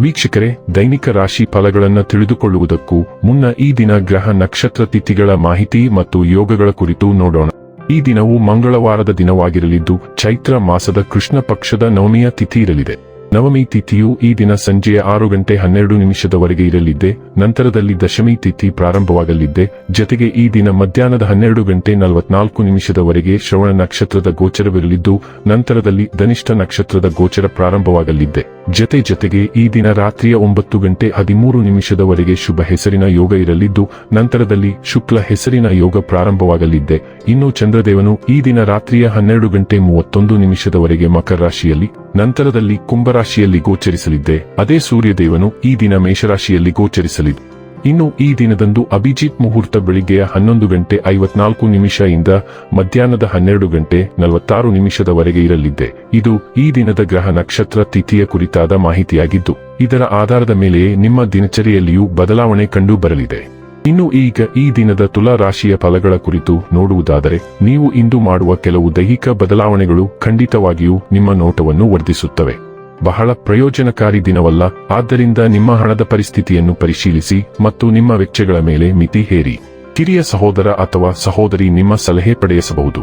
ವೀಕ್ಷಕರೇ, ದೈನಿಕ ರಾಶಿ ಫಲಗಳನ್ನು ತಿಳಿದುಕೊಳ್ಳುವುದಕ್ಕೂ ಮುನ್ನ ಈ ದಿನ ಗ್ರಹ ನಕ್ಷತ್ರ ತಿಥಿಗಳ ಮಾಹಿತಿ ಮತ್ತು ಯೋಗಗಳ ಕುರಿತು ನೋಡೋಣ. ಈ ದಿನವು ಮಂಗಳವಾರದ ದಿನವಾಗಿರಲಿದ್ದು, ಚೈತ್ರ ಮಾಸದ ಕೃಷ್ಣ ಪಕ್ಷದ ನವಮಿಯ ತಿಥಿ ಇರಲಿದೆ. ನವಮಿ ತಿಥಿಯು ಈ ದಿನ ಸಂಜೆಯ ಆರು ಗಂಟೆ ಹನ್ನೆರಡು ನಿಮಿಷದವರೆಗೆ ಇರಲಿದ್ದೆ, ನಂತರದಲ್ಲಿ ದಶಮಿ ತಿಥಿ ಪ್ರಾರಂಭವಾಗಲಿದ್ದೆ, ಜತೆಗೆ ಈ ದಿನ ಮಧ್ಯಾಹ್ನದ ಹನ್ನೆರಡು ಗಂಟೆ ನಲವತ್ನಾಲ್ಕು ನಿಮಿಷದವರೆಗೆ ಶ್ರವಣ ನಕ್ಷತ್ರದ ಗೋಚರವಿರಲಿದ್ದು, ನಂತರದಲ್ಲಿ ಧನಿಷ್ಠ ನಕ್ಷತ್ರದ ಗೋಚರ ಪ್ರಾರಂಭವಾಗಲಿದ್ದೆ. ಜತೆ ಜತೆಗೆ ಈ ದಿನ ರಾತ್ರಿಯ ಒಂಬತ್ತು ಗಂಟೆ ಹದಿಮೂರು ನಿಮಿಷದವರೆಗೆ ಶುಭ ಹೆಸರಿನ ಯೋಗ ಇರಲಿದ್ದು, ನಂತರದಲ್ಲಿ ಶುಕ್ಲ ಹೆಸರಿನ ಯೋಗ ಪ್ರಾರಂಭವಾಗಲಿದ್ದೆ. ಇನ್ನು ಚಂದ್ರದೇವನು ಈ ದಿನ ರಾತ್ರಿಯ ಹನ್ನೆರಡು ಗಂಟೆ ಮೂವತ್ತೊಂದು ನಿಮಿಷದವರೆಗೆ ಮಕರ ರಾಶಿಯಲ್ಲಿ, ನಂತರದಲ್ಲಿ ಕುಂಭರಾಶಿಯಲ್ಲಿ ಗೋಚರಿಸಲಿದ್ದೆ. ಅದೇ ಸೂರ್ಯದೇವನು ಈ ದಿನ ಮೇಷರಾಶಿಯಲ್ಲಿ ಗೋಚರಿಸಲಿದೆ. ಇನ್ನು ಈ ದಿನದಂದು ಅಭಿಜಿತ್ ಮುಹೂರ್ತ ಬೆಳಿಗ್ಗೆಯ ಹನ್ನೊಂದು ಗಂಟೆ ಐವತ್ನಾಲ್ಕು ನಿಮಿಷ ಇಂದ ಮಧ್ಯಾಹ್ನದ ಹನ್ನೆರಡು ಗಂಟೆ ನಲವತ್ತಾರು ನಿಮಿಷದವರೆಗೆ ಇರಲಿದ್ದೆ. ಇದು ಈ ದಿನದ ಗ್ರಹ ನಕ್ಷತ್ರ ತಿಥಿಯ ಕುರಿತಾದ ಮಾಹಿತಿಯಾಗಿದ್ದು, ಇದರ ಆಧಾರದ ಮೇಲೆಯೇ ನಿಮ್ಮ ದಿನಚರಿಯಲ್ಲಿಯೂ ಬದಲಾವಣೆ ಕಂಡು ಬರಲಿದೆ. ಇನ್ನು ಈಗ ಈ ದಿನದ ತುಲಾ ರಾಶಿಯ ಫಲಗಳ ಕುರಿತು ನೋಡುವುದಾದರೆ, ನೀವು ಇಂದು ಮಾಡುವ ಕೆಲವು ದೈಹಿಕ ಬದಲಾವಣೆಗಳು ಖಂಡಿತವಾಗಿಯೂ ನಿಮ್ಮ ನೋಟವನ್ನು ವರ್ಧಿಸುತ್ತವೆ. ಬಹಳ ಪ್ರಯೋಜನಕಾರಿ ದಿನವಲ್ಲ, ಆದ್ದರಿಂದ ನಿಮ್ಮ ಹಣದ ಪರಿಸ್ಥಿತಿಯನ್ನು ಪರಿಶೀಲಿಸಿ ಮತ್ತು ನಿಮ್ಮ ವೆಚ್ಚಗಳ ಮೇಲೆ ಮಿತಿ ಹೇರಿ. ಕಿರಿಯ ಸಹೋದರ ಅಥವಾ ಸಹೋದರಿ ನಿಮ್ಮ ಸಲಹೆ ಪಡೆಯಬಹುದು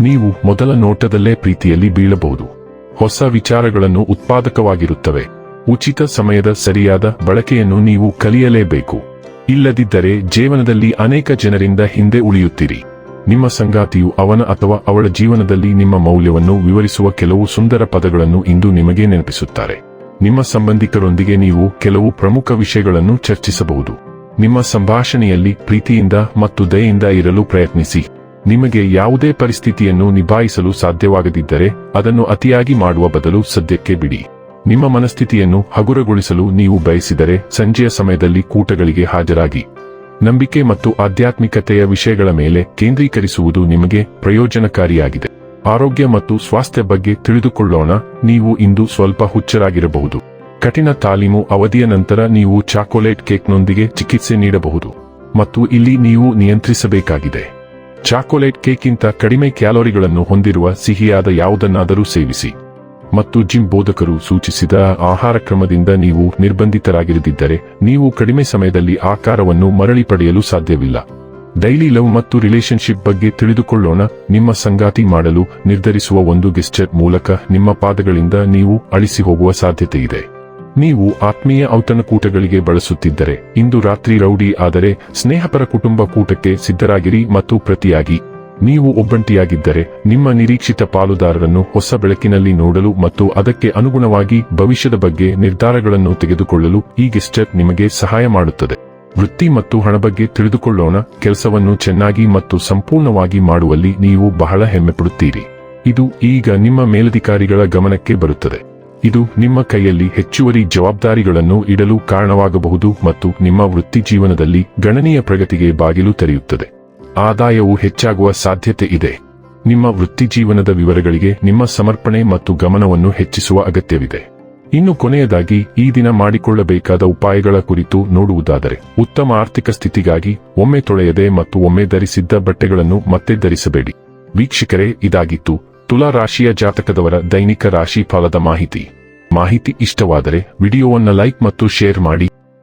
ನೀವು ಮೊದಲ ನೋಟದಲ್ಲೇ ಪ್ರೀತಿಯಲ್ಲಿ ಬೀಳಬಹುದು. ಹೊಸ ವಿಚಾರಗಳನ್ನು ಉತ್ಪಾದಕವಾಗಿರುತ್ತವೆ. ಉಚಿತ ಸಮಯದ ಸರಿಯಾದ ಬಳಕೆಯನ್ನು ನೀವು ಕಲಿಯಲೇಬೇಕು. ಇಲ್ಲದಿದ್ದರೆ ಜೀವನದಲ್ಲಿ ಅನೇಕ ಜನರಿಂದ ಹಿಂದೆ ಉಳಿಯುತ್ತೀರಿ. ನಿಮ್ಮ ಸಂಗಾತಿಯು ಅವನ ಅಥವಾ ಅವಳ ಜೀವನದಲ್ಲಿ ನಿಮ್ಮ ಮೌಲ್ಯವನ್ನು ವಿವರಿಸುವ ಕೆಲವು ಸುಂದರ ಪದಗಳನ್ನು ಇಂದು ನಿಮಗೆ ನೆನಪಿಸುತ್ತಾರೆ. ನಿಮ್ಮ ಸಂಬಂಧಿಕರೊಂದಿಗೆ ನೀವು ಕೆಲವು ಪ್ರಮುಖ ವಿಷಯಗಳನ್ನು ಚರ್ಚಿಸಬಹುದು. ನಿಮ್ಮ ಸಂಭಾಷಣೆಯಲ್ಲಿ ಪ್ರೀತಿಯಿಂದ ಮತ್ತು ದಯೆಯಿಂದ ಇರಲು ಪ್ರಯತ್ನಿಸಿ. ನಿಮಗೆ ಯಾವುದೇ ಪರಿಸ್ಥಿತಿಯನ್ನು ನಿಭಾಯಿಸಲು ಸಾಧ್ಯವಾಗದಿದ್ದರೆ ಅದನ್ನು ಅತಿಯಾಗಿ ಮಾಡುವ ಬದಲು ಸದ್ಯಕ್ಕೆ ಬಿಡಿ. ನಿಮ್ಮ ಮನಸ್ಥಿತಿಯನ್ನು ಹಗುರಗೊಳಿಸಲು ನೀವು ಬಯಸಿದರೆ ಸಂಜೆಯ ಸಮಯದಲ್ಲಿ ಕೂಟಗಳಿಗೆ ಹಾಜರಾಗಿ. ನಂಬಿಕೆ ಮತ್ತು ಆಧ್ಯಾತ್ಮಿಕತೆಯ ವಿಷಯಗಳ ಮೇಲೆ ಕೇಂದ್ರೀಕರಿಸುವುದು ನಿಮಗೆ ಪ್ರಯೋಜನಕಾರಿಯಾಗಿದೆ. ಆರೋಗ್ಯ ಮತ್ತು ಸ್ವಾಸ್ಥ್ಯ ಬಗ್ಗೆ ತಿಳಿದುಕೊಳ್ಳೋಣ, ನೀವು ಇಂದು ಸ್ವಲ್ಪ ಹುಚ್ಚರಾಗಿರಬಹುದು. ಕಠಿಣ ತಾಲೀಮು ಅವಧಿಯ ನಂತರ ನೀವು ಚಾಕೊಲೇಟ್ ಕೇಕ್ನೊಂದಿಗೆ ಚಿಕಿತ್ಸೆ ನೀಡಬಹುದು. ಮತ್ತು ಇಲ್ಲಿ ನೀವು ನಿಯಂತ್ರಿಸಬೇಕಾಗಿದೆ. ಚಾಕೊಲೇಟ್ ಕೇಕ್ಗಿಂತ ಕಡಿಮೆ ಕ್ಯಾಲೋರಿಗಳನ್ನು ಹೊಂದಿರುವ ಸಿಹಿಯಾದ ಯಾವುದನ್ನಾದರೂ ಸೇವಿಸಿ. ಮತ್ತು ಜಿಮ್ ಬೋಧಕರು ಸೂಚಿಸಿದ ಆಹಾರ ಕ್ರಮದಿಂದ ನೀವು ನಿರ್ಬಂಧಿತರಾಗಿರದಿದ್ದರೆ ನೀವು ಕಡಿಮೆ ಸಮಯದಲ್ಲಿ ಆಕಾರವನ್ನು ಮರಳಿ ಪಡೆಯಲು ಸಾಧ್ಯವಿಲ್ಲ. ಡೈಲಿ ಲವ್ ಮತ್ತು ರಿಲೇಶನ್ಶಿಪ್ ಬಗ್ಗೆ ತಿಳಿದುಕೊಳ್ಳೋಣ. ನಿಮ್ಮ ಸಂಗಾತಿ ಮಾಡಲು ನಿರ್ಧರಿಸುವ ಒಂದು ಗೆಸ್ಚರ್ ಮೂಲಕ ನಿಮ್ಮ ಪಾದಗಳಿಂದ ನೀವು ಅಳಿಸಿ ಹೋಗುವ ಸಾಧ್ಯತೆ ಇದೆ. ನೀವು ಆತ್ಮೀಯ ಔತಣಕೂಟಗಳಿಗೆ ಬಳಸುತ್ತಿದ್ದರೆ, ಇಂದು ರಾತ್ರಿ ರೌಡಿ ಆದರೆ ಸ್ನೇಹಪರ ಕುಟುಂಬ ಕೂಟಕ್ಕೆ ಸಿದ್ಧರಾಗಿರಿ ಮತ್ತು ಪ್ರತಿಯಾಗಿ. ನೀವು ಒಬ್ಬಂಟಿಯಾಗಿದ್ದರೆ ನಿಮ್ಮ ನಿರೀಕ್ಷಿತ ಪಾಲುದಾರರನ್ನು ಹೊಸ ಬೆಳಕಿನಲ್ಲಿ ನೋಡಲು ಮತ್ತು ಅದಕ್ಕೆ ಅನುಗುಣವಾಗಿ ಭವಿಷ್ಯದ ಬಗ್ಗೆ ನಿರ್ಧಾರಗಳನ್ನು ತೆಗೆದುಕೊಳ್ಳಲು ಈ ಗೆಸ್ಟರ್ ನಿಮಗೆ ಸಹಾಯ ಮಾಡುತ್ತದೆ. ವೃತ್ತಿ ಮತ್ತು ಹಣ ಬಗ್ಗೆ ತಿಳಿದುಕೊಳ್ಳೋಣ, ಕೆಲಸವನ್ನು ಚೆನ್ನಾಗಿ ಮತ್ತು ಸಂಪೂರ್ಣವಾಗಿ ಮಾಡುವಲ್ಲಿ ನೀವು ಬಹಳ ಹೆಮ್ಮೆಪಡುತ್ತೀರಿ. ಇದು ಈಗ ನಿಮ್ಮ ಮೇಲಧಿಕಾರಿಗಳ ಗಮನಕ್ಕೆ ಬರುತ್ತದೆ. ಇದು ನಿಮ್ಮ ಕೈಯಲ್ಲಿ ಹೆಚ್ಚುವರಿ ಜವಾಬ್ದಾರಿಗಳನ್ನು ಇಡಲು ಕಾರಣವಾಗಬಹುದು ಮತ್ತು ನಿಮ್ಮ ವೃತ್ತಿ ಜೀವನದಲ್ಲಿ ಗಣನೀಯ ಪ್ರಗತಿಗೆ ಬಾಗಿಲು ತೆರೆಯುತ್ತದೆ. ಆದಾಯವು ಹೆಚ್ಚಾಗುವ ಸಾಧ್ಯತೆ ಇದೆ. ನಿಮ್ಮ ವೃತ್ತಿ ಜೀವನದ ವಿವರಗಳಿಗೆ ನಿಮ್ಮ ಸಮರ್ಪಣೆ ಮತ್ತು ಗಮನವನ್ನು ಹೆಚ್ಚಿಸುವ ಅಗತ್ಯವಿದೆ. ಇನ್ನು ಕೊನೆಯದಾಗಿ, ಈ ದಿನ ಮಾಡಿಕೊಳ್ಳಬೇಕಾದ ಉಪಾಯಗಳ ಕುರಿತು ನೋಡುವುದಾದರೆ, ಉತ್ತಮ ಆರ್ಥಿಕ ಸ್ಥಿತಿಗಾಗಿ ಒಮ್ಮೆ ತೊಳೆಯದೆ ಮತ್ತು ಒಮ್ಮೆ ಧರಿಸಿದ್ದ ಬಟ್ಟೆಗಳನ್ನು ಮತ್ತೆ ಧರಿಸಬೇಡಿ. ವೀಕ್ಷಕರೇ, ಇದಾಗಿತ್ತು ತುಲಾ ರಾಶಿಯ ಜಾತಕದವರ ದೈನಿಕ ರಾಶಿ ಫಲದ ಮಾಹಿತಿ. ಮಾಹಿತಿ ಇಷ್ಟವಾದರೆ, ವಿಡಿಯೋವನ್ನು ಲೈಕ್ ಮತ್ತು ಶೇರ್ ಮಾಡಿ.